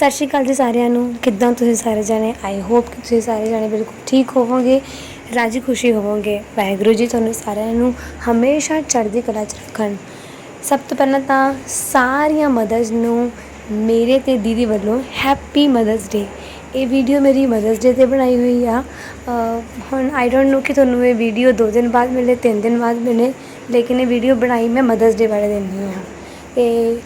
ਸਤਿ ਸ਼੍ਰੀ ਅਕਾਲ ਜੀ ਸਾਰਿਆਂ ਨੂੰ। ਕਿੱਦਾਂ ਤੁਸੀਂ ਸਾਰੇ ਜਾਣੇ? ਆਈ ਹੋਪ ਕਿ ਤੁਸੀਂ ਸਾਰੇ ਜਾਣੇ ਬਿਲਕੁਲ ਠੀਕ ਹੋਵੋਗੇ, ਰਾਜੀ ਖੁਸ਼ੀ ਹੋਵੋਗੇ। ਵਾਹਿਗੁਰੂ ਜੀ ਤੁਹਾਨੂੰ ਸਾਰਿਆਂ ਨੂੰ ਹਮੇਸ਼ਾ ਚੜ੍ਹਦੀ ਕਲਾ 'ਚ ਰੱਖਣ। ਸਭ ਤੋਂ ਪਹਿਲਾਂ ਤਾਂ ਸਾਰੀਆਂ ਮਦਰਸ ਨੂੰ ਮੇਰੇ ਤੇ ਦੀਦੀ ਵੱਲੋਂ ਹੈਪੀ ਮਦਰਸ ਡੇ ਇਹ ਵੀਡੀਓ ਮੇਰੀ ਮਦਰਸ ਡੇ ਤੇ ਬਣਾਈ ਹੋਈ ਆ। ਹੁਣ ਆਈ ਡੋਨਟ ਨੋ ਕਿ ਤੁਹਾਨੂੰ ਇਹ ਵੀਡੀਓ 2 ਦਿਨ ਬਾਅਦ ਮਿਲੇ 3 ਦਿਨ ਬਾਅਦ ਮਿਲੇ, ਲੇਕਿਨ ਇਹ ਵੀਡੀਓ ਬਣਾਈ ਮੈਂ ਮਦਰਸ ਡੇ ਵਾਲੇ ਦਿਨ ਹੀ ਆ। ਤੇ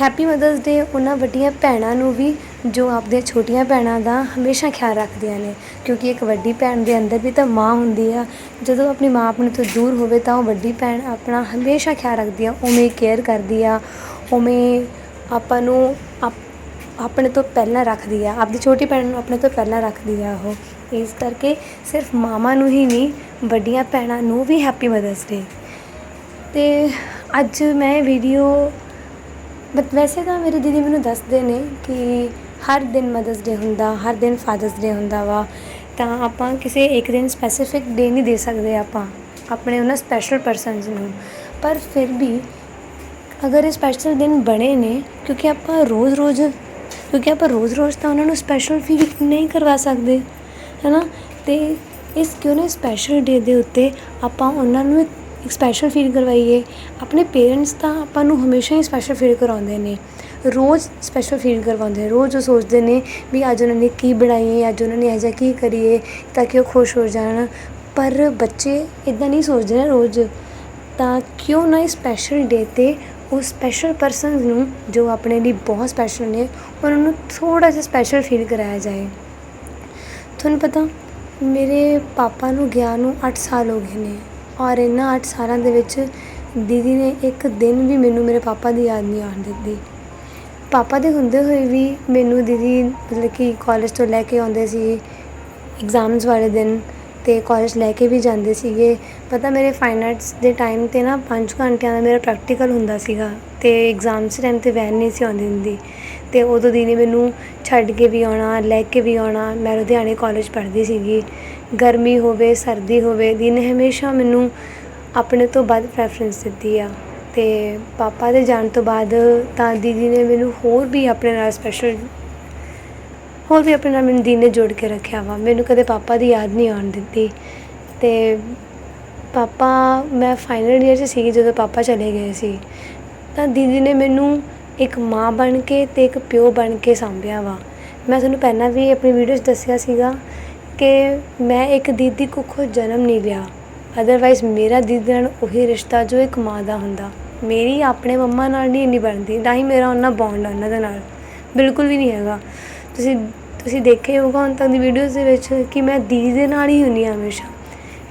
ਹੈਪੀ ਮਦਰਸ ਡੇ ਉਹਨਾਂ ਵੱਡੀਆਂ ਭੈਣਾਂ ਨੂੰ ਵੀ, ਜੋ ਆਪਦੀਆਂ ਛੋਟੀਆਂ ਭੈਣਾਂ ਦਾ ਹਮੇਸ਼ਾ ਖਿਆਲ ਰੱਖਦੀਆਂ ਨੇ। ਕਿਉਂਕਿ ਇੱਕ ਵੱਡੀ ਭੈਣ ਦੇ ਅੰਦਰ ਵੀ ਤਾਂ ਮਾਂ ਹੁੰਦੀ ਆ। ਜਦੋਂ ਆਪਣੀ ਮਾਂ ਆਪਣੇ ਤੋਂ ਦੂਰ ਹੋਵੇ ਤਾਂ ਉਹ ਵੱਡੀ ਭੈਣ ਆਪਣਾ ਹਮੇਸ਼ਾ ਖਿਆਲ ਰੱਖਦੀ ਆ, ਉਵੇਂ ਕੇਅਰ ਕਰਦੀ ਆ, ਉਵੇਂ ਆਪਾਂ ਨੂੰ ਆਪਣੇ ਤੋਂ ਪਹਿਲਾਂ ਰੱਖਦੀ ਆ। ਆਪਦੀ ਛੋਟੀ ਭੈਣ ਨੂੰ ਆਪਣੇ ਤੋਂ ਪਹਿਲਾਂ ਰੱਖਦੀ ਆ ਉਹ। ਇਸ ਕਰਕੇ ਸਿਰਫ ਮਾਵਾਂ ਨੂੰ ਹੀ ਨਹੀਂ, ਵੱਡੀਆਂ ਭੈਣਾਂ ਨੂੰ ਵੀ ਹੈਪੀ ਮਦਰਸ ਡੇ ਤੇ ਅੱਜ ਮੈਂ ਵੀਡੀਓ ਬਟ ਵੈਸੇ ਤਾਂ ਮੇਰੀ ਦੀਦੀ ਮੈਨੂੰ ਦੱਸਦੇ ਨੇ ਕਿ ਹਰ ਦਿਨ ਮਦਰਸ ਡੇ ਹੁੰਦਾ, ਹਰ ਦਿਨ ਫਾਦਰਸ ਡੇ ਹੁੰਦਾ ਵਾ। ਤਾਂ ਆਪਾਂ ਕਿਸੇ ਇੱਕ ਦਿਨ ਸਪੈਸੀਫਿਕ ਡੇ ਨਹੀਂ ਦੇ ਸਕਦੇ ਆਪਾਂ, ਆਪਣੇ ਉਹਨਾਂ ਸਪੈਸ਼ਲ ਪਰਸਨਸ ਨੂੰ। ਪਰ ਫਿਰ ਵੀ ਅਗਰ ਇਹ ਸਪੈਸ਼ਲ ਦਿਨ ਬਣੇ ਨੇ, ਕਿਉਂਕਿ ਆਪਾਂ ਰੋਜ਼-ਰੋਜ਼ ਕਿਉਂਕਿ ਆਪਾਂ ਰੋਜ਼-ਰੋਜ਼ ਤਾਂ ਉਹਨਾਂ ਨੂੰ ਸਪੈਸ਼ਲ ਫੀਲ ਨਹੀਂ ਕਰਵਾ ਸਕਦੇ, ਹੈਨਾ? ਤੇ ਇਸ ਕਿਉਂ ਨਾ ਸਪੈਸ਼ਲ ਡੇ ਦੇ ਉੱਤੇ ਆਪਾਂ ਉਹਨਾਂ ਨੂੰ ਇੱਕ ਸਪੈਸ਼ਲ ਫੀਲ ਕਰਵਾਈਏ। ਆਪਣੇ ਪੇਰੈਂਟਸ ਤਾਂ ਆਪਾਂ ਨੂੰ ਹਮੇਸ਼ਾ ਹੀ ਸਪੈਸ਼ਲ ਫੀਲ ਕਰਾਉਂਦੇ ਨੇ। ਰੋਜ਼ ਸਪੈਸ਼ਲ ਫੀਲ ਕਰਵਾਉਂਦੇ, ਰੋਜ਼ ਉਹ ਸੋਚਦੇ ਨੇ ਵੀ ਅੱਜ ਉਹਨਾਂ ਨੇ ਕੀ ਬਣਾਈਏ ਅੱਜ ਉਹਨਾਂ ਨੇ ਇਹੋ ਜਿਹਾ ਕੀ ਕਰੀਏ ਤਾਂ ਕਿ ਉਹ ਖੁਸ਼ ਹੋ ਜਾਣ। ਪਰ ਬੱਚੇ ਇਦਾਂ ਨਹੀਂ ਸੋਚਦੇ ਨਾ ਰੋਜ਼। ਤਾਂ ਕਿਉਂ ਨਾ ਸਪੈਸ਼ਲ ਡੇ ਤੇ ਉਹ ਸਪੈਸ਼ਲ ਪਰਸਨਸ ਨੂੰ ਜੋ ਆਪਣੇ ਲਈ ਬਹੁਤ ਸਪੈਸ਼ਲ ਨੇ, ਉਹਨਾਂ ਨੂੰ ਥੋੜਾ ਜਿਹਾ ਸਪੈਸ਼ਲ ਫੀਲ ਕਰਾਇਆ ਜਾਏ। ਤੁਹਾਨੂੰ ਪਤਾ ਮੇਰੇ ਪਾਪਾ ਨੂੰ ਗਿਆ ਨੂੰ 8 ਸਾਲ ਹੋ ਗਏ ਨੇ। ਔਰ ਇਹਨਾਂ 8 ਸਾਲਾਂ ਦੇ ਵਿੱਚ ਦੀਦੀ ਨੇ ਇੱਕ ਦਿਨ ਵੀ ਮੈਨੂੰ ਮੇਰੇ ਪਾਪਾ ਦੀ ਯਾਦ ਨਹੀਂ ਆਉਣ ਦਿੱਤੀ। ਪਾਪਾ ਦੇ ਹੁੰਦੇ ਹੋਏ ਵੀ ਮੈਨੂੰ ਦੀਦੀ ਮਤਲਬ ਕਿ ਕਾਲਜ ਤੋਂ ਲੈ ਕੇ ਆਉਂਦੇ ਸੀ ਐਗਜ਼ਾਮਸ ਵਾਲੇ ਦਿਨ ਤੇ ਕਾਲਜ ਲੈ ਕੇ ਵੀ ਜਾਂਦੇ ਸੀਗੇ। ਪਤਾ ਮੇਰੇ ਫਾਈਨ ਆਰਟਸ ਦੇ ਟਾਈਮ ਤੇ ਨਾ 5 ਘੰਟਿਆਂ ਦਾ ਮੇਰਾ ਪ੍ਰੈਕਟੀਕਲ ਹੁੰਦਾ ਸੀਗਾ ਤੇ ਐਗਜ਼ਾਮਸ ਟਾਈਮ ਤੇ ਵੈਨ ਨਹੀਂ ਸੀ ਆਉਂਦੀ ਹੁੰਦੀ। ਤੇ ਉਦੋਂ ਦੀਦੀ ਮੈਨੂੰ ਛੱਡ ਕੇ ਵੀ ਆਉਣਾ, ਲੈ ਕੇ ਵੀ ਆਉਣਾ, ਮੈਂ ਲੁਧਿਆਣੇ ਕਾਲਜ ਪੜ੍ਹਦੀ ਸੀਗੀ। ਗਰਮੀ ਹੋਵੇ, ਸਰਦੀ ਹੋਵੇ ਦੀ ਨੇ ਹਮੇਸ਼ਾ ਮੈਨੂੰ ਆਪਣੇ ਤੋਂ ਵੱਧ ਪ੍ਰੈਫਰੈਂਸ ਦਿੱਤੀ ਆ। ਅਤੇ ਪਾਪਾ ਦੇ ਜਾਣ ਤੋਂ ਬਾਅਦ ਤਾਂ ਦੀਦੀ ਨੇ ਮੈਨੂੰ ਹੋਰ ਵੀ ਆਪਣੇ ਨਾਲ ਸਪੈਸ਼ਲ ਹੋਰ ਵੀ ਆਪਣੇ ਨਾਲ ਮੈਨੂੰ ਦੀਦੀ ਨੇ ਜੋੜ ਕੇ ਰੱਖਿਆ ਵਾ। ਮੈਨੂੰ ਕਦੇ ਪਾਪਾ ਦੀ ਯਾਦ ਨਹੀਂ ਆਉਣ ਦਿੱਤੀ ਤੇ ਪਾਪਾ, ਮੈਂ ਫਾਈਨਲ ਈਅਰ 'ਚ ਸੀ ਜਦੋਂ ਪਾਪਾ ਚਲੇ ਗਏ ਸੀ। ਤਾਂ ਦੀਦੀ ਨੇ ਮੈਨੂੰ ਇੱਕ ਮਾਂ ਬਣ ਕੇ ਤੇ ਇੱਕ ਪਿਓ ਬਣ ਕੇ ਸੰਭਿਆ ਵਾ। ਮੈਂ ਤੁਹਾਨੂੰ ਪਹਿਲਾਂ ਵੀ ਆਪਣੀ ਵੀਡੀਓ 'ਚ ਦੱਸਿਆ ਸੀਗਾ ਕਿ ਮੈਂ ਇੱਕ ਦੀਦੀ ਕੁੱਖੋਂ ਜਨਮ ਨਹੀਂ ਲਿਆ। ਅਦਰਵਾਈਜ਼ ਮੇਰਾ ਦੀਦੀ ਨਾਲ ਉਹੀ ਰਿਸ਼ਤਾ ਜੋ ਇੱਕ ਮਾਂ ਦਾ ਹੁੰਦਾ। ਮੇਰੀ ਆਪਣੇ ਮੰਮਾ ਨਾਲ ਨਹੀਂ ਇੰਨੀ ਬਣਦੀ, ਨਾ ਹੀ ਮੇਰਾ ਉਹਨਾਂ ਬੌਂਡ ਉਹਨਾਂ ਦੇ ਨਾਲ। ਬਿਲਕੁਲ ਵੀ ਨਹੀਂ ਹੈਗਾ। ਤੁਸੀਂ ਤੁਸੀਂ ਦੇਖਿਆ ਹੀ ਹੋਊਗਾ ਹੁਣ ਤੱਕ ਦੀ ਵੀਡੀਓਜ਼ ਦੇ ਵਿੱਚ ਕਿ ਮੈਂ ਦੀਦੀ ਦੇ ਨਾਲ ਹੀ ਹੁੰਦੀ ਹਾਂ ਹਮੇਸ਼ਾ।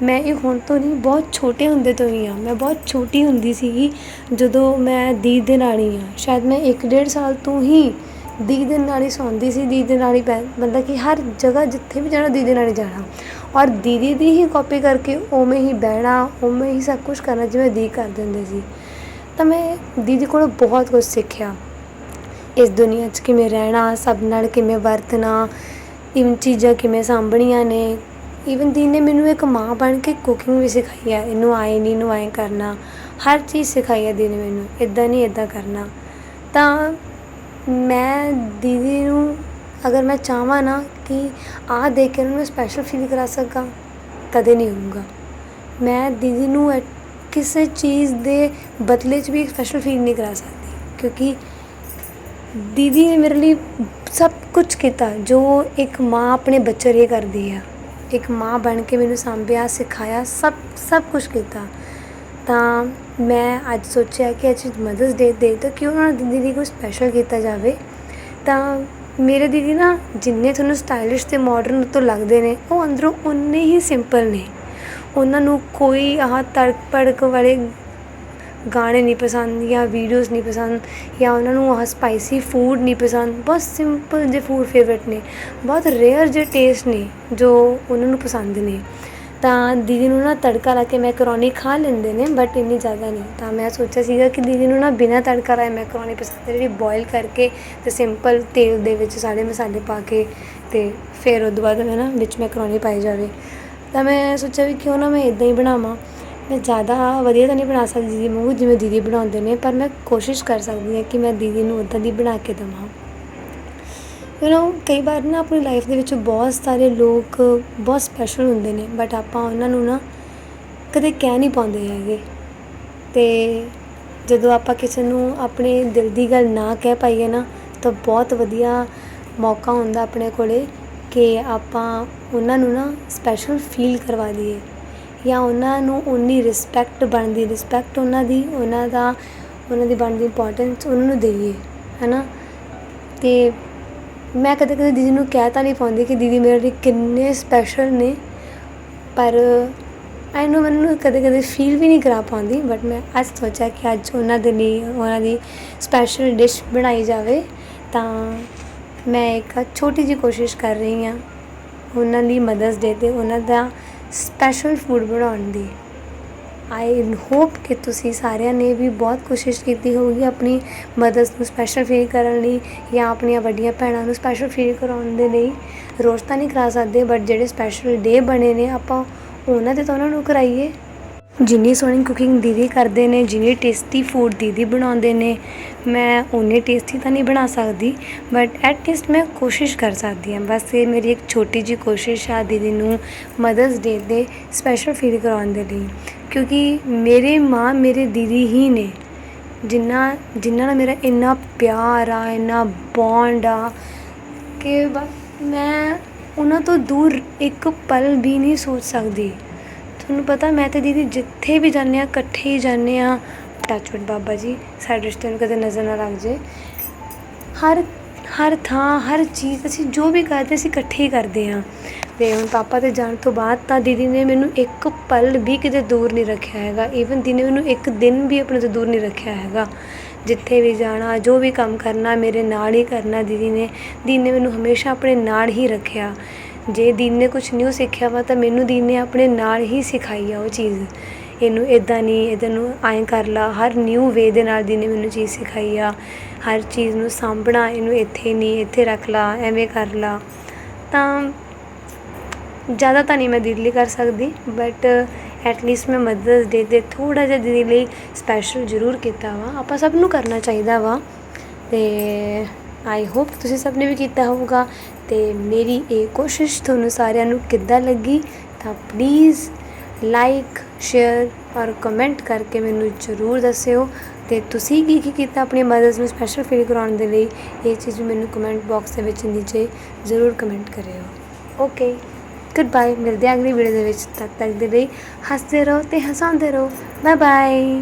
ਮੈਂ ਇਹ ਹੁਣ ਤੋਂ ਨਹੀਂ, ਬਹੁਤ ਛੋਟੇ ਹੁੰਦੇ ਤੋਂ ਹੀ ਆ ਮੈਂ ਬਹੁਤ ਛੋਟੀ ਹੁੰਦੀ ਸੀਗੀ ਜਦੋਂ ਮੈਂ ਦੀਦੀ ਦੇ ਨਾਲ ਹੀ ਆ ਸ਼ਾਇਦ ਮੈਂ 1.5 ਸਾਲ ਤੋਂ ਹੀ ਦੀਦੀ ਦੇ ਨਾਲ ਹੀ ਸੌਂਦੀ ਸੀ, ਦੀਦੀ ਦੇ ਨਾਲ ਹੀ ਪੈ ਮਤਲਬ ਕਿ ਹਰ ਜਗ੍ਹਾ ਜਿੱਥੇ ਵੀ ਜਾਣਾ, ਦੀਦੀ ਦੇ ਨਾਲ ਹੀ ਜਾਣਾ। ਔਰ ਦੀਦੀ ਦੀ ਹੀ ਕਾਪੀ ਕਰਕੇ ਉਵੇਂ ਹੀ ਬਹਿਣਾ, ਉਵੇਂ ਹੀ ਸਭ ਕੁਝ ਕਰਨਾ ਜਿਵੇਂ ਦੀ ਕਰ ਦਿੰਦੇ ਸੀ। ਤਾਂ ਮੈਂ ਦੀਦੀ ਕੋਲੋਂ ਬਹੁਤ ਕੁਝ ਸਿੱਖਿਆ। ਇਸ ਦੁਨੀਆ 'ਚ ਕਿਵੇਂ ਰਹਿਣਾ, ਸਭ ਨਾਲ ਕਿਵੇਂ ਵਰਤਣਾ, ਇਨ ਚੀਜ਼ਾਂ ਕਿਵੇਂ ਸਾਂਭਣੀਆਂ ਨੇ। ਈਵਨ ਦੀਦੀ ਨੇ ਮੈਨੂੰ ਇੱਕ ਮਾਂ ਬਣ ਕੇ ਕੁਕਿੰਗ ਵੀ ਸਿਖਾਈ ਹੈ ਇਹਨੂੰ ਆਏ ਨਹੀਂ ਇਹਨੂੰ ਆਏ ਕਰਨਾ। ਹਰ ਚੀਜ਼ ਸਿਖਾਈ ਹੈ ਦੀਦੀ ਨੇ ਮੈਨੂੰ ਇਦਾਂ ਨਹੀਂ ਇਦਾਂ ਕਰਨਾ। ਤਾਂ ਮੈਂ ਦੀਦੀ ਨੂੰ ਅਗਰ ਮੈਂ ਚਾਹਵਾਂ ਨਾ ਕਿ ਆਹ ਦੇਖ ਕੇ ਉਹਨੂੰ ਮੈਂ ਸਪੈਸ਼ਲ ਫੀਲ ਕਰਾ ਸਕਾਂ, ਕਦੇ ਨਹੀਂ ਹੋਊਗਾ। ਮੈਂ ਦੀਦੀ ਨੂੰ ਕਿਸੇ ਚੀਜ਼ ਦੇ ਬਦਲੇ 'ਚ ਵੀ ਸਪੈਸ਼ਲ ਫੀਲ ਨਹੀਂ ਕਰਾ ਸਕਦੀ, ਕਿਉਂਕਿ ਦੀਦੀ ਨੇ ਮੇਰੇ ਲਈ ਸਭ ਕੁਝ ਕੀਤਾ, ਜੋ ਇੱਕ ਮਾਂ ਆਪਣੇ ਬੱਚੇ ਲਈ ਕਰਦੀ ਆ। ਇੱਕ ਮਾਂ ਬਣ ਕੇ ਮੈਨੂੰ ਸੰਭਿਆ, ਸਿਖਾਇਆ, ਸਭ ਸਭ ਕੁਝ ਕੀਤਾ। ਤਾਂ ਮੈਂ ਅੱਜ ਸੋਚਿਆ ਕਿ ਅੱਜ ਮਦਰਸ ਡੇ ਦੇ ਤਾਂ ਕਿਉਂ ਨਾ ਦੀਦੀ ਕੋਈ ਸਪੈਸ਼ਲ ਕੀਤਾ ਜਾਵੇ। ਤਾਂ ਮੇਰੇ ਦੀਦੀ ਨਾ ਜਿੰਨੇ ਤੁਹਾਨੂੰ ਸਟਾਈਲਿਸ਼ ਤੇ ਮਾਡਰਨ ਤੋਂ ਲੱਗਦੇ ਨੇ, ਉਹ ਅੰਦਰੋਂ ਉਨੇ ਹੀ ਸਿੰਪਲ ਨੇ। ਉਹਨਾਂ ਨੂੰ ਕੋਈ ਆਹ ਤੜਕ ਭੜਕ ਵਾਲੇ ਗਾਣੇ ਨਹੀਂ ਪਸੰਦ ਜਾਂ ਵੀਡੀਓਜ਼ ਨਹੀਂ ਪਸੰਦ ਜਾਂ ਉਹਨਾਂ ਨੂੰ ਆਹ ਸਪਾਈਸੀ ਫੂਡ ਨਹੀਂ ਪਸੰਦ। ਬਹੁਤ ਸਿੰਪਲ ਜੇ ਫੂਡ ਫੇਵਰਟ ਨੇ। ਬਹੁਤ ਰੇਅਰ ਜੇ ਟੇਸਟ ਨੇ ਜੋ ਉਹਨਾਂ ਨੂੰ ਪਸੰਦ ਨੇ। ਤਾਂ ਦੀਦੀ ਨੂੰ ਨਾ ਤੜਕਾ ਲਾ ਕੇ ਮੈਕਰੋਨੀ ਖਾ ਲੈਂਦੇ ਨੇ ਬਟ ਇੰਨੀ ਜ਼ਿਆਦਾ ਨਹੀਂ। ਤਾਂ ਮੈਂ ਸੋਚਿਆ ਸੀਗਾ ਕਿ ਦੀਦੀ ਨੂੰ ਨਾ ਬਿਨਾਂ ਤੜਕਾ ਲਾਏ ਮੈਕਰੋਨੀ ਪਸੰਦ ਹੈ ਜਿਹੜੀ ਬੋਇਲ ਕਰਕੇ ਤੇ ਸਿੰਪਲ ਤੇਲ ਦੇ ਵਿੱਚ ਸਾਰੇ ਮਸਾਲੇ ਪਾ ਕੇ ਤੇ ਫਿਰ ਉਹ ਤੋਂ ਬਾਅਦ ਮੈਂ ਨਾ ਵਿੱਚ ਮੈਕਰੋਨੀ ਪਾਈ ਜਾਵੇ। ਤਾਂ ਮੈਂ ਸੋਚਿਆ ਵੀ ਕਿਉਂ ਨਾ ਮੈਂ ਇਦਾਂ ਹੀ ਬਣਾਵਾਂ। ਮੈਂ ਜ਼ਿਆਦਾ ਵਧੀਆ ਤਾਂ ਨਹੀਂ ਬਣਾ ਸਕਦੀ ਦੀਦੀ ਵਾਂਗੂ ਜਿਵੇਂ ਦੀਦੀ ਬਣਾਉਂਦੇ ਨੇ, ਪਰ ਮੈਂ ਕੋਸ਼ਿਸ਼ ਕਰ ਸਕਦੀ ਹਾਂ ਕਿ ਮੈਂ ਦੀਦੀ ਨੂੰ ਉੱਦਾਂ ਦੀ ਬਣਾ ਕੇ ਦੇਵਾਂ। ਯੂ نو ਕਈ ਵਾਰ ਨਾ ਆਪਣੀ ਲਾਈਫ ਦੇ ਵਿੱਚ ਬਹੁਤ ਸਾਰੇ ਲੋਕ ਬਹੁਤ ਸਪੈਸ਼ਲ ਹੁੰਦੇ ਨੇ ਬਟ ਆਪਾਂ ਉਹਨਾਂ ਨੂੰ ਨਾ ਕਦੇ ਕਹਿ ਨਹੀਂ ਪਾਉਂਦੇ ਹੈਗੇ। ਅਤੇ ਜਦੋਂ ਆਪਾਂ ਕਿਸੇ ਨੂੰ ਆਪਣੇ ਦਿਲ ਦੀ ਗੱਲ ਨਾ ਕਹਿ ਪਾਈਏ ਨਾ, ਤਾਂ ਬਹੁਤ ਵਧੀਆ ਮੌਕਾ ਹੁੰਦਾ ਆਪਣੇ ਕੋਲੇ ਕਿ ਆਪਾਂ ਉਹਨਾਂ ਨੂੰ ਨਾ ਸਪੈਸ਼ਲ ਫੀਲ ਕਰਵਾ ਦਈਏ। ਜਾਂ ਉਹਨਾਂ ਨੂੰ ਉਨੀ ਰਿਸਪੈਕਟ ਬਣਦੀ ਰਿਸਪੈਕਟ ਉਹਨਾਂ ਦੀ, ਉਹਨਾਂ ਦਾ, ਉਹਨਾਂ ਦੀ ਬਣਦੀ ਇੰਪੋਰਟੈਂਸ ਉਹਨਾਂ ਨੂੰ ਦੇਈਏ ਹੈ ਨਾ ਅਤੇ ਮੈਂ ਕਦੇ ਕਦੇ ਦੀਦੀ ਨੂੰ ਕਹਿ ਤਾਂ ਨਹੀਂ ਪਾਉਂਦੀ ਕਿ ਦੀਦੀ ਮੇਰੇ ਲਈ ਕਿੰਨੇ ਸਪੈਸ਼ਲ ਨੇ, ਪਰ ਆਈ ਨੋ ਮੈਨੂੰ ਕਦੇ ਕਦੇ ਫੀਲ ਵੀ ਨਹੀਂ ਕਰਾ ਪਾਉਂਦੀ ਬਟ ਮੈਂ ਅੱਜ ਸੋਚਿਆ ਕਿ ਅੱਜ ਉਹਨਾਂ ਦੇ ਲਈ, ਉਹਨਾਂ ਦੀ ਸਪੈਸ਼ਲ ਡਿਸ਼ ਬਣਾਈ ਜਾਵੇ, ਤਾਂ ਮੈਂ ਇੱਕ ਛੋਟੀ ਜਿਹੀ ਕੋਸ਼ਿਸ਼ ਕਰ ਰਹੀ ਹਾਂ ਉਹਨਾਂ ਲਈ ਮਦਰਸ ਡੇ 'ਤੇ ਉਹਨਾਂ ਦਾ ਸਪੈਸ਼ਲ ਫੂਡ ਬਣਾਉਣ ਦੀ। ਆਈ ਹੋਪ ਕਿ ਤੁਸੀਂ ਸਾਰਿਆਂ ਨੇ ਵੀ ਬਹੁਤ ਕੋਸ਼ਿਸ਼ ਕੀਤੀ ਹੋਊਗੀ ਆਪਣੀ ਮਦਰਸ ਨੂੰ ਸਪੈਸ਼ਲ ਫੀਲ ਕਰਨ ਲਈ ਜਾਂ ਆਪਣੀਆਂ ਵੱਡੀਆਂ ਭੈਣਾਂ ਨੂੰ ਸਪੈਸ਼ਲ ਫੀਲ ਕਰਾਉਣ ਦੇ ਲਈ। ਰੋਜ਼ ਤਾਂ ਨਹੀਂ ਕਰਾ ਸਕਦੇ ਬਟ ਜਿਹੜੇ ਸਪੈਸ਼ਲ ਡੇ ਬਣੇ ਨੇ, ਆਪਾਂ ਉਹਨਾਂ 'ਤੇ ਤਾਂ ਉਹਨਾਂ ਨੂੰ ਕਰਾਈਏ। ਜਿੰਨੀ ਸੋਹਣੀ ਕੁਕਿੰਗ ਦੀਦੀ ਕਰਦੇ ਨੇ, ਜਿੰਨੀ ਟੇਸਟੀ ਫੂਡ ਦੀਦੀ ਬਣਾਉਂਦੇ ਨੇ, ਮੈਂ ਉਨੇ ਟੇਸਟੀ ਤਾਂ ਨਹੀਂ ਬਣਾ ਸਕਦੀ ਬਟ ਐਟ ਲੀਸਟ ਮੈਂ ਕੋਸ਼ਿਸ਼ ਕਰ ਸਕਦੀ ਹਾਂ। ਬਸ ਇਹ ਮੇਰੀ ਇੱਕ ਛੋਟੀ ਜਿਹੀ ਕੋਸ਼ਿਸ਼ ਆ ਦੀਦੀ ਨੂੰ ਮਦਰਸ ਡੇ ਦੇ ਸਪੈਸ਼ਲ ਫੀਲ ਕਰਾਉਣ ਦੇ ਲਈ। ਕਿਉਂਕਿ ਮੇਰੇ ਮਾਂ ਮੇਰੇ ਦੀਦੀ ਹੀ ਨੇ, ਜਿੰਨਾ ਜਿਨ੍ਹਾਂ ਨਾਲ ਮੇਰਾ ਇੰਨਾ ਪਿਆਰ ਆ, ਇੰਨਾ ਬੌਂਡ ਆ ਕਿ ਬਸ ਮੈਂ ਉਹਨਾਂ ਤੋਂ ਦੂਰ ਇੱਕ ਪਲ ਵੀ ਨਹੀਂ ਸੋਚ ਸਕਦੀ। ਤੁਹਾਨੂੰ ਪਤਾ ਮੈਂ ਤੇ ਦੀਦੀ ਜਿੱਥੇ ਵੀ ਜਾਂਦੇ ਹਾਂ, ਇਕੱਠੇ ਹੀ ਜਾਂਦੇ ਹਾਂ। ਟੱਚਵੁੱਡ ਬਾਬਾ ਜੀ, ਸਾਡੇ ਰਿਸ਼ਤੇ ਨੂੰ ਕਦੇ ਨਜ਼ਰ ਨਾ ਲੱਗ ਜੇ। ਹਰ ਹਰ ਥਾਂ, ਹਰ ਚੀਜ਼ ਅਸੀਂ ਜੋ ਵੀ ਕਰਦੇ, ਅਸੀਂ ਇਕੱਠੇ ਹੀ ਕਰਦੇ ਹਾਂ। ਤੇ ਹੁਣ ਪਾਪਾ ਦੇ ਜਾਣ ਤੋਂ ਬਾਅਦ ਤਾਂ ਦੀਦੀ ਨੇ ਮੈਨੂੰ ਇੱਕ ਪਲ ਵੀ ਕਿਤੇ ਦੂਰ ਨਹੀਂ ਰੱਖਿਆ ਹੈਗਾ। ਈਵਨ ਦੀਦੀ ਨੇ ਮੈਨੂੰ ਇੱਕ ਦਿਨ ਵੀ ਆਪਣੇ ਤੋਂ ਦੂਰ ਨਹੀਂ ਰੱਖਿਆ ਹੈਗਾ। ਜਿੱਥੇ ਵੀ ਜਾਣਾ, ਜੋ ਵੀ ਕੰਮ ਕਰਨਾ, ਮੇਰੇ ਨਾਲ ਹੀ ਕਰਨਾ ਦੀਦੀ ਨੇ। ਦੀਦੀ ਨੇ ਮੈਨੂੰ ਹਮੇਸ਼ਾ ਆਪਣੇ ਨਾਲ ਹੀ ਰੱਖਿਆ। ਜੇ ਦੀਨ ਨੇ ਕੁਝ ਨਿਊ ਸਿੱਖਿਆ ਵਾ, ਤਾਂ ਮੈਨੂੰ ਦੀਨ ਨੇ ਆਪਣੇ ਨਾਲ ਹੀ ਸਿਖਾਈ ਆ ਉਹ ਚੀਜ਼। ਇਹਨੂੰ ਇਦਾਂ ਨਹੀਂ ਇਹਦੇ ਨੂੰ ਐਂ ਕਰ ਲਾ, ਹਰ ਨਿਊ ਵੇ ਦੇ ਨਾਲ ਦੀਨ ਨੇ ਮੈਨੂੰ ਚੀਜ਼ ਸਿਖਾਈ ਆ। ਹਰ ਚੀਜ਼ ਨੂੰ ਸਾਂਭਣਾ, ਇਹਨੂੰ ਇੱਥੇ ਨਹੀਂ ਇੱਥੇ ਰੱਖ ਲਾ, ਐਵੇਂ ਕਰ ਲਾ। ਤਾਂ ਜ਼ਿਆਦਾ ਤਾਂ ਨਹੀਂ ਮੈਂ ਦਿੱਲੀ ਲਈ ਕਰ ਸਕਦੀ ਬਟ ਐਟਲੀਸਟ ਮੈਂ ਮਦਰਸ ਡੇ 'ਤੇ ਥੋੜ੍ਹਾ ਜਿਹਾ ਦੀਦੀ ਲਈ ਸਪੈਸ਼ਲ ਜ਼ਰੂਰ ਕੀਤਾ ਵਾ। ਆਪਾਂ ਸਭ ਨੂੰ ਕਰਨਾ ਚਾਹੀਦਾ ਵਾ। ਅਤੇ ਆਈ ਹੋਪ ਤੁਸੀਂ ਸਭ ਨੇ ਵੀ ਕੀਤਾ ਹੋਊਗਾ ਅਤੇ ਮੇਰੀ ਇਹ ਕੋਸ਼ਿਸ਼ ਤੁਹਾਨੂੰ ਸਾਰਿਆਂ ਨੂੰ ਕਿੱਦਾਂ ਲੱਗੀ ਤਾਂ ਪਲੀਜ਼ ਲਾਈਕ ਸ਼ੇਅਰ ਔਰ ਕਮੈਂਟ ਕਰਕੇ ਮੈਨੂੰ ਜ਼ਰੂਰ ਦੱਸਿਓ ਅਤੇ ਤੁਸੀਂ ਕੀ ਕੀ ਕੀਤਾ ਆਪਣੀ ਮਦਰਸ ਨੂੰ ਸਪੈਸ਼ਲ ਫੀਲ ਕਰਾਉਣ ਦੇ ਲਈ, ਇਹ ਚੀਜ਼ ਮੈਨੂੰ ਕਮੈਂਟ ਬਾਕਸ ਦੇ ਵਿੱਚ ਨੀਚੇ ਜ਼ਰੂਰ ਕਮੈਂਟ ਕਰਿਓ। ਓਕੇ ਗੁੱਡ ਬਾਏ ਮਿਲਦੇ ਹਾਂ ਅਗਲੀ ਵੀਡੀਓ ਦੇ ਵਿੱਚ, ਤਦ ਤੱਕ ਦੇ ਲਈ ਹੱਸਦੇ ਰਹੋ ਤੇ ਹਸਾਉਂਦੇ ਰਹੋ। Bye bye